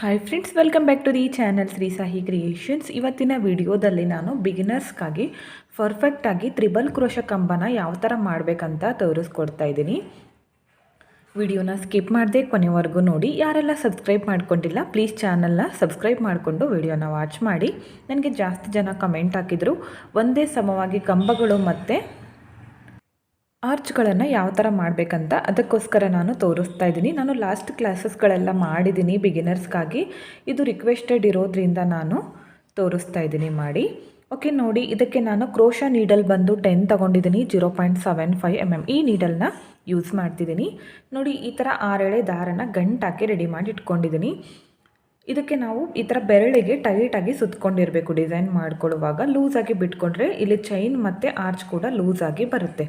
Hi friends welcome back to the channel Shri Sahi creations ಇವತ್ತಿನ ವಿಡಿಯೋದಲ್ಲಿ ನಾನು ಬಿಗಿನರ್ಸ್ಗಾಗಿ ಪರ್ಫೆಕ್ಟಾಗಿ ತ್ರಿಬಲ್ ಕ್ರೋಶ ಕಂಬನ ಯಾವ ಥರ ಮಾಡಬೇಕಂತ ತೋರಿಸ್ಕೊಡ್ತಾ ಇದ್ದೀನಿ. ವಿಡಿಯೋನ ಸ್ಕಿಪ್ ಮಾಡದೆ ಕೊನೆವರೆಗೂ ನೋಡಿ. ಯಾರೆಲ್ಲ ಸಬ್ಸ್ಕ್ರೈಬ್ ಮಾಡ್ಕೊಂಡಿಲ್ಲ ಪ್ಲೀಸ್ ಚಾನಲ್ನ ಸಬ್ಸ್ಕ್ರೈಬ್ ಮಾಡಿಕೊಂಡು ವಿಡಿಯೋನ ವಾಚ್ ಮಾಡಿ. ನನಗೆ ಜಾಸ್ತಿ ಜನ ಕಮೆಂಟ್ ಹಾಕಿದರು. ಒಂದೇ ಸಮವಾಗಿ ಕಂಬಗಳು ಮತ್ತು ಆರ್ಚ್ಗಳನ್ನು ಯಾವ ಥರ ಮಾಡಬೇಕಂತ ಅದಕ್ಕೋಸ್ಕರ ನಾನು ತೋರಿಸ್ತಾ ಇದ್ದೀನಿ. ನಾನು ಲಾಸ್ಟ್ ಕ್ಲಾಸಸ್ಗಳೆಲ್ಲ ಮಾಡಿದ್ದೀನಿ ಬಿಗಿನರ್ಸ್ಗಾಗಿ ಇದು ರಿಕ್ವೆಸ್ಟೆಡ್ ಇರೋದ್ರಿಂದ ನಾನು ತೋರಿಸ್ತಾ ಇದ್ದೀನಿ ಮಾಡಿ. ಓಕೆ ನೋಡಿ, ಇದಕ್ಕೆ ನಾನು ಕ್ರೋಶ ನೀಡಲ್ ಬಂದು ಟೆನ್ ತೊಗೊಂಡಿದ್ದೀನಿ zero point seven five M M ಈ ನೀಡಲ್ನ ಯೂಸ್ ಮಾಡ್ತಿದ್ದೀನಿ. ನೋಡಿ, ಈ ಥರ ಆರೆಳೆ ದಾರನ ಗಂಟಾಕಿ ರೆಡಿ ಮಾಡಿ ಇಟ್ಕೊಂಡಿದ್ದೀನಿ. ಇದಕ್ಕೆ ನಾವು ಈ ಥರ ಬೆರಳಿಗೆ ಟೈಟಾಗಿ ಸುತ್ಕೊಂಡಿರಬೇಕು ಡಿಸೈನ್ ಮಾಡ್ಕೊಳ್ಳುವಾಗ. ಲೂಸಾಗಿ ಬಿಟ್ಕೊಂಡ್ರೆ ಇಲ್ಲಿ ಚೈನ್ ಮತ್ತು ಆರ್ಚ್ ಕೂಡ ಲೂಸಾಗಿ ಬರುತ್ತೆ.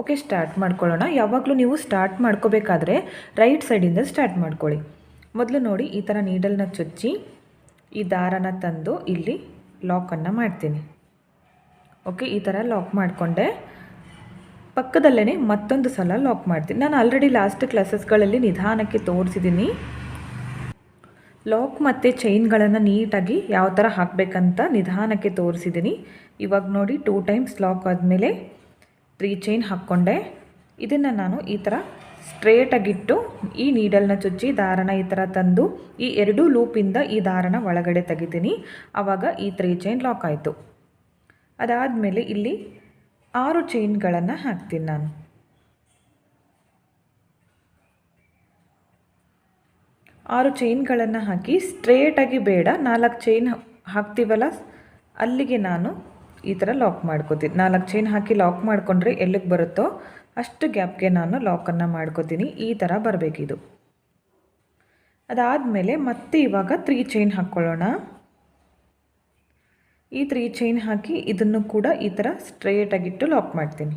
ಓಕೆ ಸ್ಟಾರ್ಟ್ ಮಾಡ್ಕೊಳ್ಳೋಣ. ಯಾವಾಗಲೂ ನೀವು ಸ್ಟಾರ್ಟ್ ಮಾಡ್ಕೋಬೇಕಾದ್ರೆ ರೈಟ್ ಸೈಡಿಂದ ಸ್ಟಾರ್ಟ್ ಮಾಡ್ಕೊಳ್ಳಿ. ಮೊದಲು ನೋಡಿ ಈ ಥರ ನೀಡಲ್ನ ಚುಚ್ಚಿ ಈ ದಾರನ ತಂದು ಇಲ್ಲಿ ಲಾಕನ್ನು ಮಾಡ್ತೀನಿ. ಓಕೆ ಈ ಥರ ಲಾಕ್ ಮಾಡಿಕೊಂಡೆ. ಪಕ್ಕದಲ್ಲೇ ಮತ್ತೊಂದು ಸಲ ಲಾಕ್ ಮಾಡ್ತೀನಿ. ನಾನು ಆಲ್ರೆಡಿ ಲಾಸ್ಟ್ ಕ್ಲಾಸಸ್ಗಳಲ್ಲಿ ನಿಧಾನಕ್ಕೆ ತೋರಿಸಿದ್ದೀನಿ ಲಾಕ್ ಮತ್ತು ಚೈನ್ಗಳನ್ನು ನೀಟಾಗಿ ಯಾವ ಥರ ಹಾಕಬೇಕಂತ ನಿಧಾನಕ್ಕೆ ತೋರಿಸಿದ್ದೀನಿ ಇವಾಗ ನೋಡಿ ಟೂ ಟೈಮ್ಸ್ ಲಾಕ್ ಆದಮೇಲೆ ತ್ರೀ ಚೈನ್ ಹಾಕ್ಕೊಂಡೆ. ಇದನ್ನು ನಾನು ಈ ಥರ ಸ್ಟ್ರೇಟಾಗಿಟ್ಟು ಈ ನೀಡಲ್ನ ಚುಚ್ಚಿ ದಾರನ ಈ ಥರ ತಂದು ಈ ಎರಡೂ ಲೂಪಿಂದ ಈ ದಾರನ ಒಳಗಡೆ ತೆಗಿತೀನಿ. ಆವಾಗ ಈ ತ್ರೀ ಚೈನ್ ಲಾಕ್ ಆಯಿತು. ಅದಾದಮೇಲೆ ಇಲ್ಲಿ ಆರು ಚೈನ್ಗಳನ್ನು ಹಾಕ್ತೀನಿ ನಾನು. ಆರು ಚೈನ್ಗಳನ್ನು ಹಾಕಿ ಸ್ಟ್ರೇಟಾಗಿ ಬೇಡ, ನಾಲ್ಕು ಚೈನ್ ಹಾಕ್ತೀವಲ್ಲ, ಅಲ್ಲಿಗೆ ನಾನು ಈ ಥರ ಲಾಕ್ ಮಾಡ್ಕೋತೀನಿ. ನಾಲ್ಕು ಚೈನ್ ಹಾಕಿ ಲಾಕ್ ಮಾಡಿಕೊಂಡ್ರೆ ಎಲ್ಲಿಗೆ ಬರುತ್ತೋ ಅಷ್ಟು ಗ್ಯಾಪ್ಗೆ ನಾನು ಲಾಕನ್ನು ಮಾಡ್ಕೋತೀನಿ. ಈ ಥರ ಬರಬೇಕಿದು. ಅದಾದಮೇಲೆ ಮತ್ತೆ ಇವಾಗ ತ್ರೀ ಚೈನ್ ಹಾಕ್ಕೊಳ್ಳೋಣ. ಈ ತ್ರೀ ಚೈನ್ ಹಾಕಿ ಇದನ್ನು ಕೂಡ ಈ ಥರ ಸ್ಟ್ರೇಟಾಗಿಟ್ಟು ಲಾಕ್ ಮಾಡ್ತೀನಿ.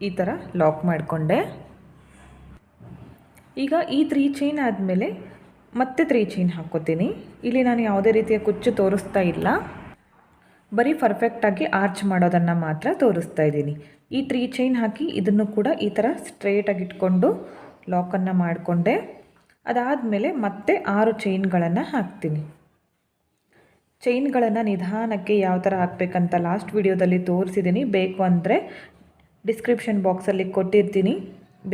ಈ ಥರ ಲಾಕ್ ಮಾಡಿಕೊಂಡೆ. ಈಗ ಈ ತ್ರೀ ಚೈನ್ ಆದಮೇಲೆ ಮತ್ತೆ ತ್ರೀ ಚೈನ್ ಹಾಕ್ಕೋತೀನಿ. ಇಲ್ಲಿ ನಾನು ಯಾವುದೇ ರೀತಿಯ ಕುಚ್ಚು ತೋರಿಸ್ತಾ ಇಲ್ಲ. ಬರೀ ಪರ್ಫೆಕ್ಟಾಗಿ ಆರ್ಚ್ ಮಾಡೋದನ್ನು ಮಾತ್ರ ತೋರಿಸ್ತಾ ಇದ್ದೀನಿ. ಈ ತ್ರೀ ಚೈನ್ ಹಾಕಿ ಇದನ್ನು ಕೂಡ ಈ ಥರ ಸ್ಟ್ರೇಟಾಗಿ ಇಟ್ಕೊಂಡು ಲಾಕನ್ನು ಮಾಡಿಕೊಂಡೆ. ಅದಾದಮೇಲೆ ಮತ್ತೆ ಆರು ಚೈನ್ಗಳನ್ನು ಹಾಕ್ತೀನಿ. ಚೈನ್ಗಳನ್ನು ನಿಧಾನಕ್ಕೆ ಯಾವ ಥರ ಹಾಕಬೇಕಂತ ಲಾಸ್ಟ್ ವಿಡಿಯೋದಲ್ಲಿ ತೋರಿಸಿದ್ದೀನಿ ಬೇಕು ಅಂದರೆ ಡಿಸ್ಕ್ರಿಪ್ಷನ್ ಬಾಕ್ಸಲ್ಲಿ ಕೊಟ್ಟಿರ್ತೀನಿ.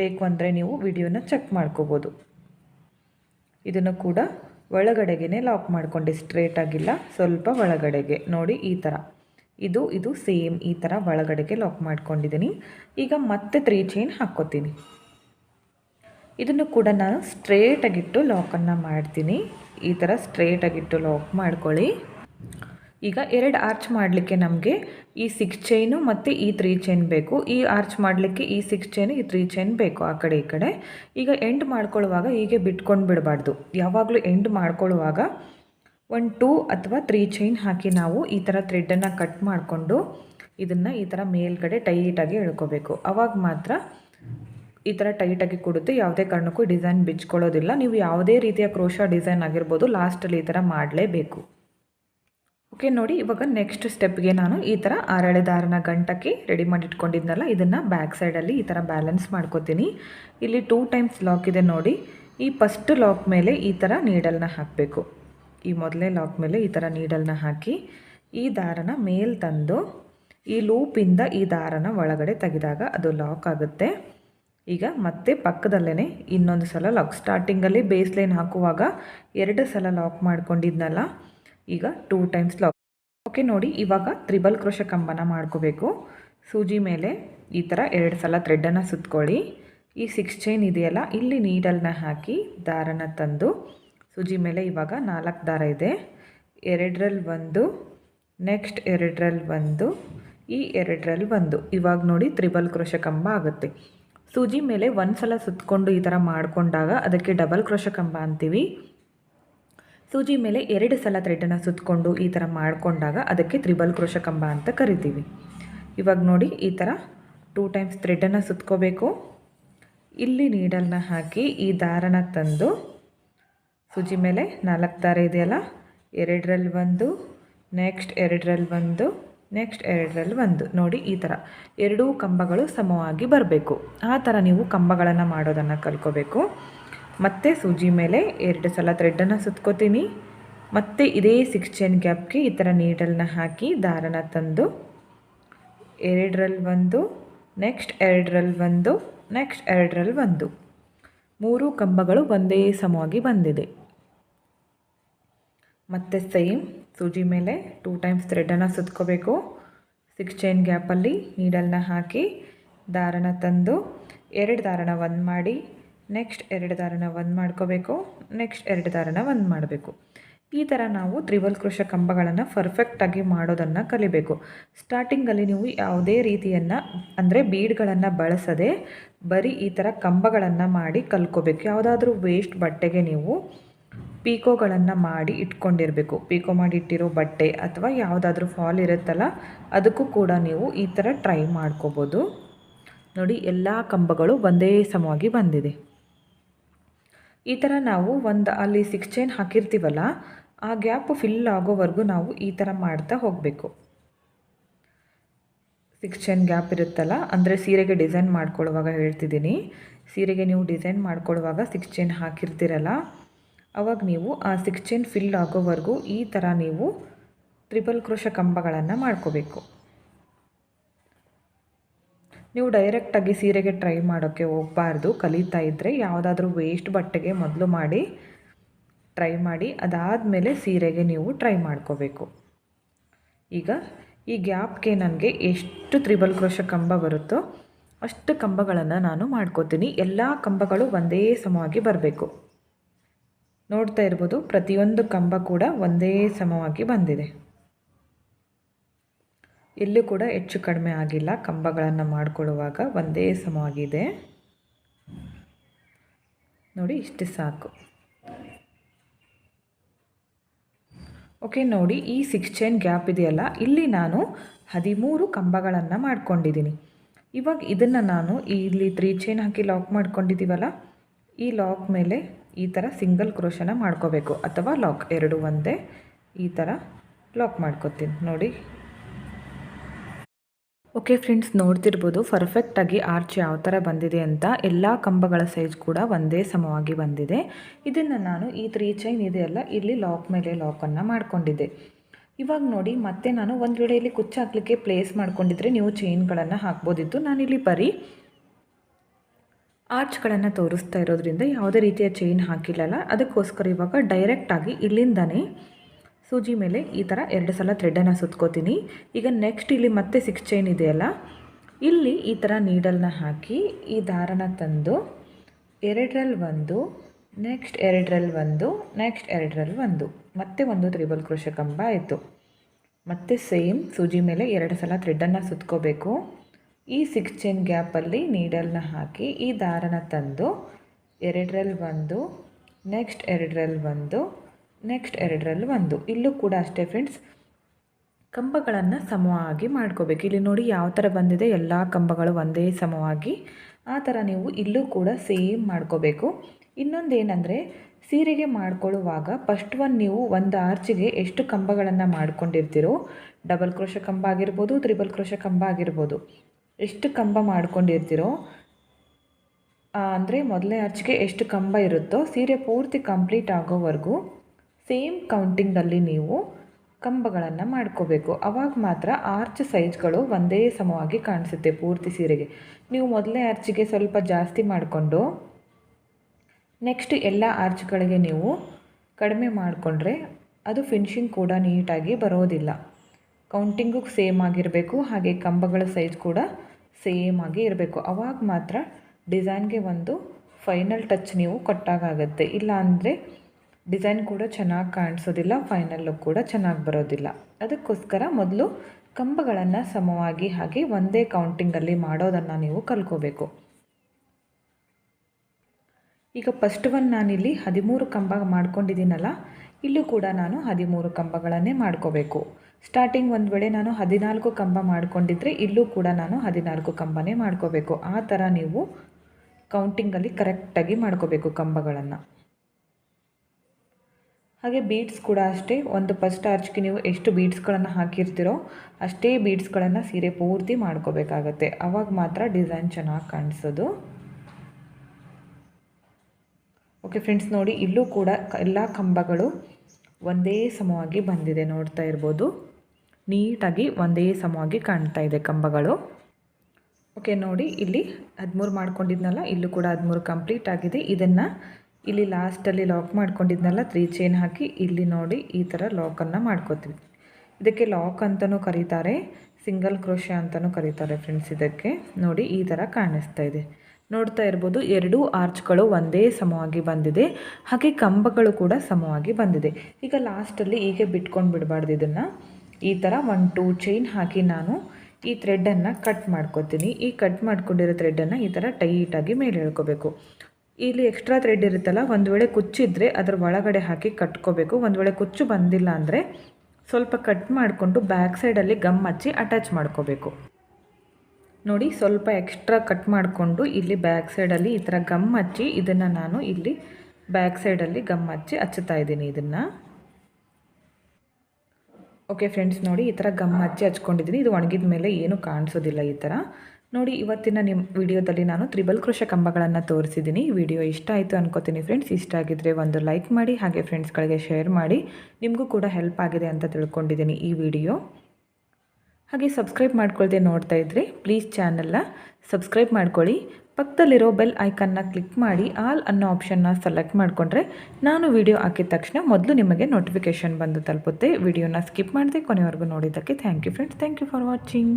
ಬೇಕು ಅಂದರೆ ನೀವು ವಿಡಿಯೋನ ಚೆಕ್ ಮಾಡ್ಕೋಬೋದು. ಇದನ್ನು ಕೂಡ ಒಳಗಡೆಗೆ ಲಾಕ್ ಮಾಡಿಕೊಂಡೆ ಸ್ಟ್ರೇಟ್ ಆಗಿಲ್ಲ, ಸ್ವಲ್ಪ ಒಳಗಡೆಗೆ. ನೋಡಿ ಈ ಥರ ಇದು ಇದು ಸೇಮ್ ಈ ಥರ ಒಳಗಡೆಗೆ ಲಾಕ್ ಮಾಡ್ಕೊಂಡಿದ್ದೀನಿ. ಈಗ ಮತ್ತೆ ತ್ರೀ ಚೈನ್ ಹಾಕ್ಕೋತೀನಿ. ಇದನ್ನು ಕೂಡ ನಾನು ಸ್ಟ್ರೇಟಾಗಿಟ್ಟು ಲಾಕನ್ನು ಮಾಡ್ತೀನಿ. ಈ ಥರ ಸ್ಟ್ರೇಟಾಗಿಟ್ಟು ಲಾಕ್ ಮಾಡ್ಕೊಳ್ಳಿ. ಈಗ ಎರಡು ಆರ್ಚ್ ಮಾಡಲಿಕ್ಕೆ ನಮಗೆ ಈ ಸಿಕ್ಸ್ ಚೈನು ಮತ್ತು ಈ ತ್ರೀ ಚೈನ್ ಬೇಕು. ಈ ಆರ್ಚ್ ಮಾಡಲಿಕ್ಕೆ ಈ ಸಿಕ್ಸ್ ಚೈನು ಈ ತ್ರೀ ಚೈನ್ ಬೇಕು ಆ ಕಡೆ, ಈ ಕಡೆ. ಈಗ ಎಂಡ್ ಮಾಡ್ಕೊಳ್ಳುವಾಗ ಹೀಗೆ ಬಿಟ್ಕೊಂಡು ಬಿಡಬಾರ್ದು. ಯಾವಾಗಲೂ ಎಂಡ್ ಮಾಡ್ಕೊಳ್ಳುವಾಗ ಒನ್ ಟೂ ಅಥವಾ ತ್ರೀ ಚೈನ್ ಹಾಕಿ ನಾವು ಈ ಥರ ಥ್ರೆಡ್ಡನ್ನು ಕಟ್ ಮಾಡಿಕೊಂಡು ಇದನ್ನು ಈ ಥರ ಮೇಲ್ಗಡೆ ಟೈಟಾಗಿ ಎಳ್ಕೋಬೇಕು. ಆವಾಗ ಮಾತ್ರ ಈ ಥರ ಟೈಟಾಗಿ ಕೊಡುತ್ತೆ. ಯಾವುದೇ ಕಾರಣಕ್ಕೂ ಡಿಸೈನ್ ಬಿಚ್ಕೊಳ್ಳೋದಿಲ್ಲ. ನೀವು ಯಾವುದೇ ರೀತಿಯ ಕ್ರೋಶ ಡಿಸೈನ್ ಆಗಿರ್ಬೋದು ಲಾಸ್ಟಲ್ಲಿ ಈ ಥರ ಮಾಡಲೇಬೇಕು. ಓಕೆ, ನೋಡಿ, ಇವಾಗ ನೆಕ್ಸ್ಟ್ ಸ್ಟೆಪ್ಗೆ ನಾನು ಈ ಥರ ಆರಳೆ ದಾರನ ಗಂಟಕ್ಕೆ ರೆಡಿ ಮಾಡಿ ಇಟ್ಕೊಂಡಿದ್ನಲ್ಲ ಇದನ್ನು ಬ್ಯಾಕ್ ಸೈಡಲ್ಲಿ ಈ ಥರ ಬ್ಯಾಲೆನ್ಸ್ ಮಾಡ್ಕೋತೀನಿ. ಇಲ್ಲಿ ಟೂ ಟೈಮ್ಸ್ ಲಾಕ್ ಇದೆ ನೋಡಿ. ಈ ಫಸ್ಟ್ ಲಾಕ್ ಮೇಲೆ ಈ ಥರ ನೀಡಲ್ನ ಹಾಕಬೇಕು. ಈ ಮೊದಲೇ ಲಾಕ್ ಮೇಲೆ ಈ ಥರ ನೀಡಲ್ನ ಹಾಕಿ, ಈ ದಾರನ ಮೇಲೆ ತಂದು, ಈ ಲೂಪಿಂದ ಈ ದಾರನ ಒಳಗಡೆ ತೆಗೆದಾಗ ಅದು ಲಾಕ್ ಆಗುತ್ತೆ. ಈಗ ಮತ್ತೆ ಪಕ್ಕದಲ್ಲೇ ಇನ್ನೊಂದು ಸಲ ಲಾಕ್ ಸ್ಟಾರ್ಟಿಂಗಲ್ಲಿ ಬೇಸ್ ಲೈನ್ ಹಾಕುವಾಗ ಎರಡು ಸಲ ಲಾಕ್ ಮಾಡ್ಕೊಂಡಿದ್ನಲ್ಲ ಈಗ ಟೂ ಟೈಮ್ಸ್ ಲಾಕ್ ಓಕೆ ನೋಡಿ, ಇವಾಗ ತ್ರಿಬಲ್ ಕ್ರೋಶ ಕಂಬನ ಮಾಡ್ಕೋಬೇಕು. ಸೂಜಿ ಮೇಲೆ ಈ ಥರ ಎರಡು ಸಲ ಥ್ರೆಡ್ಡನ್ನು ಸುತ್ಕೊಳ್ಳಿ. ಈ ಸಿಕ್ಸ್ ಚೈನ್ ಇದೆಯಲ್ಲ, ಇಲ್ಲಿ ನೀಡಲ್ನ ಹಾಕಿ ದಾರನ ತಂದು, ಸೂಜಿ ಮೇಲೆ ಇವಾಗ ನಾಲ್ಕು ದಾರ ಇದೆ. ಎರಡರಲ್ಲಿ ಒಂದು ನೆಕ್ಸ್ಟ್ ಎರಡರಲ್ಲಿ ಒಂದು, ಈ ಎರಡರಲ್ಲಿ ಒಂದು. ಇವಾಗ ನೋಡಿ ತ್ರಿಬಲ್ ಕ್ರೋಶ ಕಂಬ ಆಗುತ್ತೆ. ಸೂಜಿ ಮೇಲೆ ಒಂದು ಸಲ ಸುತ್ತಕೊಂಡು ಈ ಥರ ಮಾಡಿಕೊಂಡಾಗ ಅದಕ್ಕೆ ಡಬಲ್ ಕ್ರೋಶ ಕಂಬ ಅಂತೀವಿ. ಸೂಜಿ ಮೇಲೆ ಎರಡು ಸಲ ಥ್ರೆಡನ್ನು ಸುತ್ತಕೊಂಡು ಈ ಥರ ಮಾಡಿಕೊಂಡಾಗ ಅದಕ್ಕೆ ತ್ರಿಬಲ್ ಕ್ರೋಶ ಕಂಬ ಅಂತ ಕರಿತೀವಿ. ಇವಾಗ ನೋಡಿ ಈ ಥರ ಟೂ ಟೈಮ್ಸ್ ಥ್ರೆಡನ್ನು ಸುತ್ಕೋಬೇಕು. ಇಲ್ಲಿ ನೀಡಲ್ನ ಹಾಕಿ ಈ ದಾರನ ತಂದು ಸೂಜಿ ಮೇಲೆ ನಾಲ್ಕು ದಾರ ಇದೆಯಲ್ಲ, ಎರಡರಲ್ಲಿ ಒಂದು, ನೆಕ್ಸ್ಟ್ ಎರಡರಲ್ಲಿ ಒಂದು, ನೆಕ್ಸ್ಟ್ ಎರಡರಲ್ಲಿ ಒಂದು. ನೋಡಿ ಈ ಥರ ಎರಡೂ ಕಂಬಗಳು ಸಮವಾಗಿ ಬರಬೇಕು. ಆ ಥರ ನೀವು ಕಂಬಗಳನ್ನು ಮಾಡೋದನ್ನು ಕಲ್ತ್ಕೋಬೇಕು. ಮತ್ತು ಸೂಜಿ ಮೇಲೆ ಎರಡು ಸಲ ಥ್ರೆಡ್ಡನ್ನು ಸುತ್ಕೋತೀನಿ. ಮತ್ತು ಇದೇ ಸಿಕ್ಸ್ ಚೈನ್ ಗ್ಯಾಪ್ಗೆ ಈ ಥರ ನೀಡಲ್ನ ಹಾಕಿ ದಾರನ ತಂದು ಎರಡರಲ್ಲಿ ಒಂದು ನೆಕ್ಸ್ಟ್ ಎರಡರಲ್ಲಿ ಒಂದು ನೆಕ್ಸ್ಟ್ ಎರಡರಲ್ಲಿ ಒಂದು. ಮೂರು ಕಂಬಗಳು ಒಂದೇ ಸಮವಾಗಿ ಬಂದಿದೆ. ಮತ್ತು ಸೇಮ್ ಸೂಜಿ ಮೇಲೆ ಟೂ ಟೈಮ್ಸ್ ಥ್ರೆಡ್ಡನ್ನು ಸುತ್ಕೋಬೇಕು. ಸಿಕ್ಸ್ ಚೈನ್ ಗ್ಯಾಪಲ್ಲಿ ನೀಡಲ್ನ ಹಾಕಿ ದಾರನ ತಂದು, ಎರಡು ದಾರನ ಒಂದು ಮಾಡಿ ನೆಕ್ಸ್ಟ್ ಎರಡು ದಾರನ ಒಂದು ಮಾಡ್ಕೋಬೇಕು, ನೆಕ್ಸ್ಟ್ ಎರಡು ದಾರನ ಒಂದು ಮಾಡಬೇಕು. ಈ ಥರ ನಾವು ತ್ರಿವಲ್ ಕೃಷ ಕಂಬಗಳನ್ನು ಪರ್ಫೆಕ್ಟಾಗಿ ಮಾಡೋದನ್ನು ಕಲಿಬೇಕು. ಸ್ಟಾರ್ಟಿಂಗಲ್ಲಿ ನೀವು ಯಾವುದೇ ರೀತಿಯನ್ನು, ಅಂದರೆ ಬೀಡ್ಗಳನ್ನು ಬಳಸದೆ ಬರೀ ಈ ಥರ ಕಂಬಗಳನ್ನು ಮಾಡಿ ಕಲ್ಕೋಬೇಕು. ಯಾವುದಾದ್ರೂ ವೇಸ್ಟ್ ಬಟ್ಟೆಗೆ ನೀವು ಪೀಕೋಗಳನ್ನು ಮಾಡಿ ಇಟ್ಕೊಂಡಿರಬೇಕು. ಪೀಕೋ ಮಾಡಿ ಇಟ್ಟಿರೋ ಬಟ್ಟೆ ಅಥವಾ ಯಾವುದಾದ್ರೂ ಫಾಲ್ ಇರುತ್ತಲ್ಲ, ಅದಕ್ಕೂ ಕೂಡ ನೀವು ಈ ಥರ ಟ್ರೈ ಮಾಡ್ಕೋಬೋದು. ನೋಡಿ, ಎಲ್ಲ ಕಂಬಗಳು ಒಂದೇ ಸಮವಾಗಿ ಬಂದಿದೆ. ಈ ಥರ ನಾವು ಒಂದು ಅಲ್ಲಿ ಸಿಕ್ಸ್ ಚೈನ್ ಹಾಕಿರ್ತೀವಲ್ಲ, ಆ ಗ್ಯಾಪ್ ಫಿಲ್ ಆಗೋವರೆಗೂ ನಾವು ಈ ಥರ ಮಾಡ್ತಾ ಹೋಗಬೇಕು. ಸಿಕ್ಸ್ ಚೈನ್ ಗ್ಯಾಪ್ ಇರುತ್ತಲ್ಲ, ಅಂದರೆ ಸೀರೆಗೆ ಡಿಸೈನ್ ಮಾಡ್ಕೊಳ್ಳುವಾಗ ಹೇಳ್ತಿದ್ದೀನಿ. ಸೀರೆಗೆ ನೀವು ಡಿಸೈನ್ ಮಾಡ್ಕೊಳ್ಳುವಾಗ ಸಿಕ್ಸ್ ಚೈನ್ ಹಾಕಿರ್ತೀರಲ್ಲ, ಅವಾಗ ನೀವು ಆ ಸಿಕ್ಸ್ ಚೈನ್ ಫಿಲ್ ಆಗೋವರೆಗೂ ಈ ಥರ ನೀವು ಟ್ರಿಪಲ್ ಕ್ರೋಶ ಕಂಬಗಳನ್ನು ಮಾಡ್ಕೋಬೇಕು. ನೀವು ಡೈರೆಕ್ಟಾಗಿ ಸೀರೆಗೆ ಟ್ರೈ ಮಾಡೋಕ್ಕೆ ಹೋಗಬಾರ್ದು. ಕಲಿತಾ ಇದ್ದರೆ ಯಾವುದಾದ್ರೂ ವೇಸ್ಟ್ ಬಟ್ಟೆಗೆ ಮೊದಲು ಮಾಡಿ ಟ್ರೈ ಮಾಡಿ, ಅದಾದಮೇಲೆ ಸೀರೆಗೆ ನೀವು ಟ್ರೈ ಮಾಡ್ಕೋಬೇಕು. ಈಗ ಈ ಗ್ಯಾಪ್ಗೆ ನನಗೆ ಎಷ್ಟು ತ್ರಿಬಲ್ ಕ್ರೋಶ ಕಂಬ ಬರುತ್ತೋ ಅಷ್ಟು ಕಂಬಗಳನ್ನು ನಾನು ಮಾಡ್ಕೋತೀನಿ. ಎಲ್ಲ ಕಂಬಗಳು ಒಂದೇ ಸಮವಾಗಿ ಬರಬೇಕು. ನೋಡ್ತಾ ಇರ್ಬೋದು, ಪ್ರತಿಯೊಂದು ಕಂಬ ಕೂಡ ಒಂದೇ ಸಮವಾಗಿ ಬಂದಿದೆ. ಎಲ್ಲೂ ಕೂಡ ಹೆಚ್ಚು ಕಡಿಮೆ ಆಗಿಲ್ಲ. ಕಂಬಗಳನ್ನು ಮಾಡಿಕೊಳ್ಳುವಾಗ ಒಂದೇ ಸಮವಾಗಿದೆ. ನೋಡಿ, ಇಷ್ಟು ಸಾಕು. ಓಕೆ, ನೋಡಿ, ಈ ಸಿಕ್ಸ್ ಚೈನ್ ಗ್ಯಾಪ್ ಇದೆಯಲ್ಲ, ಇಲ್ಲಿ ನಾನು ಹದಿಮೂರು ಕಂಬಗಳನ್ನು ಮಾಡ್ಕೊಂಡಿದ್ದೀನಿ. ಇವಾಗ ಇದನ್ನು ನಾನು ಇಲ್ಲಿ ತ್ರೀ ಚೈನ್ ಹಾಕಿ ಲಾಕ್ ಮಾಡ್ಕೊಂಡಿದ್ದೀವಲ್ಲ, ಈ ಲಾಕ್ ಮೇಲೆ ಈ ಥರ ಸಿಂಗಲ್ ಕ್ರೋಶನ ಮಾಡ್ಕೋಬೇಕು. ಅಥವಾ ಲಾಕ್ ಎರಡು ಒಂದೇ ಈ ಥರ ಲಾಕ್ ಮಾಡ್ಕೋತೀನಿ. ನೋಡಿ ಓಕೆ ಫ್ರೆಂಡ್ಸ್ ನೋಡ್ತಿರ್ಬೋದು ಪರ್ಫೆಕ್ಟಾಗಿ ಆರ್ಚ್ ಯಾವ ಥರ ಬಂದಿದೆ ಅಂತ ಎಲ್ಲ ಕಂಬಗಳ ಸೈಜ್ ಕೂಡ ಒಂದೇ ಸಮವಾಗಿ ಬಂದಿದೆ. ಇದನ್ನು ನಾನು ಈ ತ್ರೀ ಚೈನ್ ಇದೆಯಲ್ಲ ಇಲ್ಲಿ ಲಾಕ್ ಮೇಲೆ ಲಾಕನ್ನು ಮಾಡಿಕೊಂಡಿದ್ದೆ. ಇವಾಗ ನೋಡಿ, ಮತ್ತೆ ನಾನು ಒಂದು ವೇಳೆ ಇಲ್ಲಿ ಕುಚ್ಚು ಹಾಕಲಿಕ್ಕೆ ಪ್ಲೇಸ್ ಮಾಡ್ಕೊಂಡಿದ್ರೆ ನೀವು ಚೈನ್ಗಳನ್ನು ಹಾಕ್ಬೋದಿತ್ತು. ನಾನಿಲ್ಲಿ ಬರೀ ಆರ್ಚ್ಗಳನ್ನು ತೋರಿಸ್ತಾ ಇರೋದ್ರಿಂದ ಯಾವುದೇ ರೀತಿಯ ಚೈನ್ ಹಾಕಿಲ್ಲಲ್ಲ. ಅದಕ್ಕೋಸ್ಕರ ಇವಾಗ ಡೈರೆಕ್ಟಾಗಿ ಇಲ್ಲಿಂದನೇ ಸೂಜಿ ಮೇಲೆ ಈ ಥರ ಎರಡು ಸಲ ಥ್ರೆಡನ್ನು ಸುತ್ಕೋತೀನಿ. ಈಗ ನೆಕ್ಸ್ಟ್ ಇಲ್ಲಿ ಮತ್ತೆ ಸಿಕ್ಸ್ ಚೈನ್ ಇದೆಯಲ್ಲ? ಇಲ್ಲಿ ಈ ಥರ ನೀಡಲ್ನ ಹಾಕಿ ಈ ದಾರನ ತಂದು ಎರಡರಲ್ಲಿ ಒಂದು ನೆಕ್ಸ್ಟ್ ಎರಡರಲ್ಲಿ ಒಂದು ನೆಕ್ಸ್ಟ್ ಎರಡರಲ್ಲಿ ಒಂದು. ಮತ್ತೆ ಒಂದು ತ್ರಿಬಲ್ ಕೃಷ ಕಂಬ ಆಯಿತು. ಮತ್ತೆ ಸೇಮ್ ಸೂಜಿ ಮೇಲೆ ಎರಡು ಸಲ ಥ್ರೆಡನ್ನು ಸುತ್ಕೋಬೇಕು. ಈ ಸಿಕ್ಸ್ ಚೈನ್ ಗ್ಯಾಪಲ್ಲಿ ನೀಡಲ್ನ ಹಾಕಿ ಈ ದಾರನ ತಂದು ಎರಡರಲ್ಲಿ ಒಂದು ನೆಕ್ಸ್ಟ್ ಎರಡರಲ್ಲಿ ಒಂದು ನೆಕ್ಸ್ಟ್ ಎರಡರಲ್ಲಿ ಒಂದು. ಇಲ್ಲೂ ಕೂಡ ಅಷ್ಟೇ ಫ್ರೆಂಡ್ಸ್ ಕಂಬಗಳನ್ನು ಸಮವಾಗಿ ಮಾಡ್ಕೋಬೇಕು. ಇಲ್ಲಿ ನೋಡಿ ಯಾವ ಥರ ಬಂದಿದೆ, ಎಲ್ಲ ಕಂಬಗಳು ಒಂದೇ ಸಮವಾಗಿ. ಆ ಥರ ನೀವು ಇಲ್ಲೂ ಕೂಡ ಸೇಮ್ ಮಾಡ್ಕೋಬೇಕು. ಇನ್ನೊಂದೇನೆಂದರೆ, ಸೀರೆಗೆ ಮಾಡ್ಕೊಳ್ಳುವಾಗ ಫಸ್ಟ್ ಒನ್ ನೀವು ಒಂದು ಆರ್ಚಿಗೆ ಎಷ್ಟು ಕಂಬಗಳನ್ನು ಮಾಡ್ಕೊಂಡಿರ್ತೀರೋ ಡಬಲ್ ಕ್ರೋಶ ಕಂಬ ಆಗಿರ್ಬೋದು ತ್ರಿಬಲ್ ಕ್ರೋಶ ಕಂಬ ಆಗಿರ್ಬೋದು, ಎಷ್ಟು ಕಂಬ ಮಾಡ್ಕೊಂಡಿರ್ತೀರೋ ಅಂದರೆ ಮೊದಲನೇ ಆರ್ಚ್ಗೆ ಎಷ್ಟು ಕಂಬ ಇರುತ್ತೋ, ಸೀರೆ ಪೂರ್ತಿ ಕಂಪ್ಲೀಟ್ ಆಗೋವರೆಗೂ ಸೇಮ್ ಕೌಂಟಿಂಗಲ್ಲಿ ನೀವು ಕಂಬಗಳನ್ನು ಮಾಡ್ಕೋಬೇಕು. ಅವಾಗ ಮಾತ್ರ ಆರ್ಚ್ ಸೈಜ್ಗಳು ಒಂದೇ ಸಮವಾಗಿ ಕಾಣಿಸುತ್ತೆ ಪೂರ್ತಿ ಸೀರೆಗೆ. ನೀವು ಮೊದಲೇ ಆರ್ಚಿಗೆ ಸ್ವಲ್ಪ ಜಾಸ್ತಿ ಮಾಡಿಕೊಂಡು ನೆಕ್ಸ್ಟ್ ಎಲ್ಲ ಆರ್ಚ್ಗಳಿಗೆ ನೀವು ಕಡಿಮೆ ಮಾಡಿಕೊಂಡ್ರೆ ಅದು ಫಿನಿಶಿಂಗ್ ಕೂಡ ನೀಟಾಗಿ ಬರೋದಿಲ್ಲ. ಕೌಂಟಿಂಗು ಸೇಮ್ ಆಗಿರಬೇಕು, ಹಾಗೆ ಕಂಬಗಳ ಸೈಜ್ ಕೂಡ ಸೇಮ್ ಆಗಿ ಇರಬೇಕು. ಅವಾಗ ಮಾತ್ರ ಡಿಸೈನ್ಗೆ ಒಂದು ಫೈನಲ್ ಟಚ್ ನೀವು ಕೊಟ್ಟಾಗುತ್ತೆ ಇಲ್ಲ ಅಂದರೆ ಡಿಸೈನ್ ಕೂಡ ಚೆನ್ನಾಗಿ ಕಾಣಿಸೋದಿಲ್ಲ ಫೈನಲ್ ಲುಕ್ ಕೂಡ ಚೆನ್ನಾಗಿ ಬರೋದಿಲ್ಲ. ಅದಕ್ಕೋಸ್ಕರ ಮೊದಲು ಕಂಬಗಳನ್ನು ಸಮವಾಗಿ ಹಾಗೆ ಒಂದೇ ಕೌಂಟಿಂಗಲ್ಲಿ ಮಾಡೋದನ್ನು ನೀವು ಕಲ್ಕೋಬೇಕು ಈಗ ಫಸ್ಟ್ ಒನ್ ನಾನಿಲ್ಲಿ ಹದಿಮೂರು ಕಂಬ ಮಾಡ್ಕೊಂಡಿದ್ದೀನಲ್ಲ, ಇಲ್ಲೂ ಕೂಡ ನಾನು ಹದಿಮೂರು ಕಂಬಗಳನ್ನೇ ಮಾಡ್ಕೋಬೇಕು. ಸ್ಟಾರ್ಟಿಂಗ್ ಒಂದು ವೇಳೆ ನಾನು ಹದಿನಾಲ್ಕು ಕಂಬ ಮಾಡ್ಕೊಂಡಿದ್ರೆ ಇಲ್ಲೂ ಕೂಡ ನಾನು ಹದಿನಾಲ್ಕು ಕಂಬನೇ ಮಾಡ್ಕೋಬೇಕು. ಆ ಥರ ನೀವು ಕೌಂಟಿಂಗಲ್ಲಿ ಕರೆಕ್ಟಾಗಿ ಮಾಡ್ಕೋಬೇಕು ಕಂಬಗಳನ್ನು. ಹಾಗೆ ಬೀಡ್ಸ್ ಕೂಡ ಅಷ್ಟೇ. ಒಂದು ಫಸ್ಟ್ ಆರ್ಚ್ಗೆ ನೀವು ಎಷ್ಟು ಬೀಡ್ಸ್ಗಳನ್ನು ಹಾಕಿರ್ತೀರೋ ಅಷ್ಟೇ ಬೀಡ್ಸ್ಗಳನ್ನು ಸೀರೆ ಪೂರ್ತಿ ಮಾಡ್ಕೋಬೇಕಾಗತ್ತೆ. ಆವಾಗ ಮಾತ್ರ ಡಿಸೈನ್ ಚೆನ್ನಾಗಿ ಕಾಣಿಸೋದು. ಓಕೆ ಫ್ರೆಂಡ್ಸ್ ನೋಡಿ ಇಲ್ಲೂ ಕೂಡ ಎಲ್ಲ ಕಂಬಗಳು ಒಂದೇ ಸಮವಾಗಿ ಬಂದಿದೆ ನೋಡ್ತಾ ಇರ್ಬೋದು. ನೀಟಾಗಿ ಒಂದೇ ಸಮವಾಗಿ ಕಾಣ್ತಾ ಇದೆ ಕಂಬಗಳು. ಓಕೆ ನೋಡಿ ಇಲ್ಲಿ ಹದಿಮೂರು ಮಾಡ್ಕೊಂಡಿದ್ನಲ್ಲ, ಇಲ್ಲೂ ಕೂಡ ಹದಿಮೂರು ಕಂಪ್ಲೀಟ್ ಆಗಿದೆ. ಇದನ್ನು ಇಲ್ಲಿ ಲಾಸ್ಟಲ್ಲಿ ಲಾಕ್ ಮಾಡ್ಕೊಂಡಿದ್ನಲ್ಲ ತ್ರೀ ಚೈನ್ ಹಾಕಿ ಇಲ್ಲಿ ನೋಡಿ ಈ ಥರ ಲಾಕನ್ನು ಮಾಡ್ಕೋತೀವಿ. ಇದಕ್ಕೆ ಲಾಕ್ ಅಂತಲೂ ಕರೀತಾರೆ ಸಿಂಗಲ್ ಕ್ರೋಶ ಅಂತಲೂ ಕರೀತಾರೆ ಫ್ರೆಂಡ್ಸ್ ಇದಕ್ಕೆ. ನೋಡಿ ಈ ಥರ ಕಾಣಿಸ್ತಾ ಇದೆ. ನೋಡ್ತಾ ಇರ್ಬೋದು, ಎರಡೂ ಆರ್ಚ್ಗಳು ಒಂದೇ ಸಮವಾಗಿ ಬಂದಿದೆ, ಹಾಗೆ ಕಂಬಗಳು ಕೂಡ ಸಮವಾಗಿ ಬಂದಿದೆ. ಈಗ ಲಾಸ್ಟಲ್ಲಿ ಹೀಗೆ ಬಿಟ್ಕೊಂಡು ಬಿಡಬಾರ್ದು ಇದನ್ನು. ಈ ಥರ ಒನ್ ಟೂ ಚೈನ್ ಹಾಕಿ ನಾನು ಈ ಥ್ರೆಡ್ಡನ್ನು ಕಟ್ ಮಾಡ್ಕೊತೀನಿ. ಈ ಕಟ್ ಮಾಡ್ಕೊಂಡಿರೋ ಥ್ರೆಡ್ಡನ್ನು ಈ ಥರ ಟೈಟಾಗಿ ಮೇಲೆ ಎಳ್ಕೋಬೇಕು. ಇಲ್ಲಿ ಎಕ್ಸ್ಟ್ರಾ ಥ್ರೆಡ್ ಇರುತ್ತಲ್ಲ, ಒಂದು ವೇಳೆ ಕುಚ್ಚಿದ್ರೆ ಅದರ ಒಳಗಡೆ ಹಾಕಿ ಕಟ್ಕೋಬೇಕು. ಒಂದು ವೇಳೆ ಕುಚ್ಚು ಬಂದಿಲ್ಲ ಅಂದರೆ ಸ್ವಲ್ಪ ಕಟ್ ಮಾಡಿಕೊಂಡು ಬ್ಯಾಕ್ ಸೈಡಲ್ಲಿ ಗಮ್ ಹಚ್ಚಿ ಅಟ್ಯಾಚ್ ಮಾಡ್ಕೋಬೇಕು. ನೋಡಿ, ಸ್ವಲ್ಪ ಎಕ್ಸ್ಟ್ರಾ ಕಟ್ ಮಾಡಿಕೊಂಡು ಇಲ್ಲಿ ಬ್ಯಾಕ್ ಸೈಡಲ್ಲಿ ಈ ಥರ ಗಮ್ ಹಚ್ಚಿ ಇದನ್ನು ನಾನು ಇಲ್ಲಿ ಬ್ಯಾಕ್ ಸೈಡಲ್ಲಿ ಗಮ್ ಹಚ್ಚಿ ಹಚ್ಚುತ್ತಾ ಇದ್ದೀನಿ ಇದನ್ನು. ಓಕೆ ಫ್ರೆಂಡ್ಸ್ ನೋಡಿ, ಈ ಥರ ಗಮ್ ಹಚ್ಚಿ ಹಚ್ಕೊಂಡಿದ್ದೀನಿ. ಇದು ಒಣಗಿದ ಮೇಲೆ ಏನೂ ಕಾಣಿಸೋದಿಲ್ಲ ಈ ಥರ ನೋಡಿ, ಇವತ್ತಿನ ನಿಮ್ಮ ವಿಡಿಯೋದಲ್ಲಿ ನಾನು ತ್ರಿಬಲ್ ಕೃಷ ಕಂಬಗಳನ್ನು ತೋರಿಸಿದ್ದೀನಿ. ವಿಡಿಯೋ ಇಷ್ಟ ಆಯಿತು ಅನ್ಕೋತೀನಿ ಫ್ರೆಂಡ್ಸ್ ಇಷ್ಟ ಆಗಿದ್ದರೆ ಒಂದು ಲೈಕ್ ಮಾಡಿ, ಹಾಗೆ ಫ್ರೆಂಡ್ಸ್ಗಳಿಗೆ ಶೇರ್ ಮಾಡಿ. ನಿಮಗೂ ಕೂಡ ಹೆಲ್ಪ್ ಆಗಿದೆ ಅಂತ ತಿಳ್ಕೊಂಡಿದ್ದೀನಿ ಈ ವಿಡಿಯೋ. ಹಾಗೆ ಸಬ್ಸ್ಕ್ರೈಬ್ ಮಾಡ್ಕೊಳ್ದೆ ನೋಡ್ತಾ ಇದ್ದರೆ ಪ್ಲೀಸ್ ಚಾನಲ್ನ ಸಬ್ಸ್ಕ್ರೈಬ್ ಮಾಡ್ಕೊಳ್ಳಿ. ಪಕ್ಕದಲ್ಲಿರೋ ಬೆಲ್ ಐಕನ್ನ ಕ್ಲಿಕ್ ಮಾಡಿ ಆಲ್ ಅನ್ನೋ ಆಪ್ಷನ್ನ ಸೆಲೆಕ್ಟ್ ಮಾಡಿಕೊಂಡ್ರೆ ನಾನು ವಿಡಿಯೋ ಹಾಕಿದ ತಕ್ಷಣ ಮೊದಲು ನಿಮಗೆ ನೋಟಿಫಿಕೇಷನ್ ಬಂದು ತಲುಪುತ್ತೆ. ವಿಡಿಯೋನ ಸ್ಕಿಪ್ ಮಾಡದೆ ಕೊನೆವರೆಗೂ ನೋಡಿದ್ದಕ್ಕೆ thank you friends thank you for watching